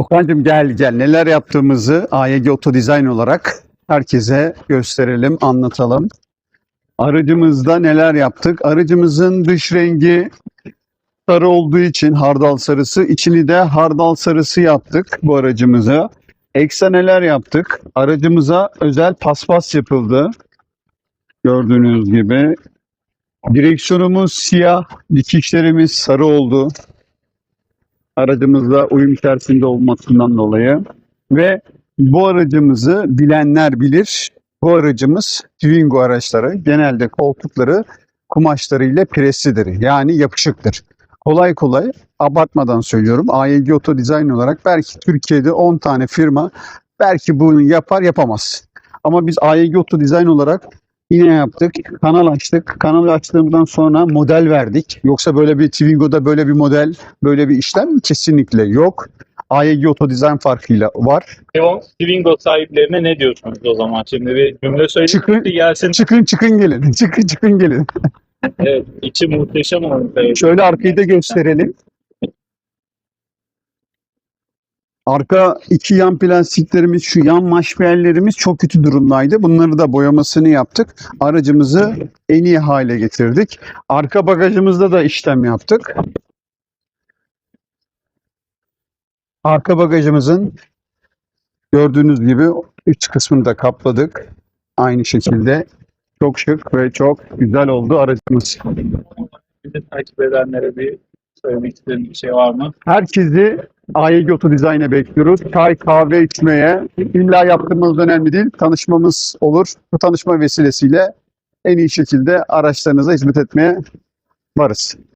Okan'cığım gel gel neler yaptığımızı AYG Auto Design olarak herkese gösterelim, anlatalım. Aracımızda neler yaptık? Aracımızın dış rengi sarı olduğu için hardal sarısı, içini de hardal sarısı yaptık bu aracımıza. Eksa neler yaptık? Aracımıza özel paspas yapıldı. Gördüğünüz gibi. Direksiyonumuz siyah, dikişlerimiz sarı oldu aracımızla uyum içerisinde olmasından dolayı ve bu aracımızı bilenler bilir. Bu aracımız Twingo araçları genelde koltukları kumaşlarıyla preslidir. Yani yapışıktır. Kolay kolay abartmadan söylüyorum. AYG Auto Design olarak belki Türkiye'de 10 tane firma belki bunu yapar yapamaz. Ama biz AYG Auto Design olarak yine yaptık. Kanal açtık. Kanal açtığımızdan sonra model verdik. Yoksa böyle bir Twingo'da böyle bir model Böyle bir işlem kesinlikle yok. AYG Auto Design farkıyla var. Twingo- Twingo sahiplerine ne diyorsunuz o zaman? Şimdi bir cümle söyleyin Çıkın- gelsin. Çıkın çıkın gelin. Çıkın çıkın gelin. Evet, içi muhteşem olmuş. Şöyle arkayı da gösterelim. Arka iki yan plastiklerimiz, şu yan maşbiyerlerimiz çok kötü durumdaydı. Bunları da boyamasını yaptık. Aracımızı en iyi hale getirdik. Arka bagajımızda da işlem yaptık. Arka bagajımızın gördüğünüz gibi üç kısmını da kapladık. Aynı şekilde çok şık ve çok güzel oldu aracımız. Bizi takip edenlere bir söylemek istediğim bir şey var mı? Herkesi AYG Auto Design'e bekliyoruz. Çay, kahve içmeye. İlla yaptırmanız önemli değil. Tanışmamız olur. Bu tanışma vesilesiyle en iyi şekilde araçlarınıza hizmet etmeye varız.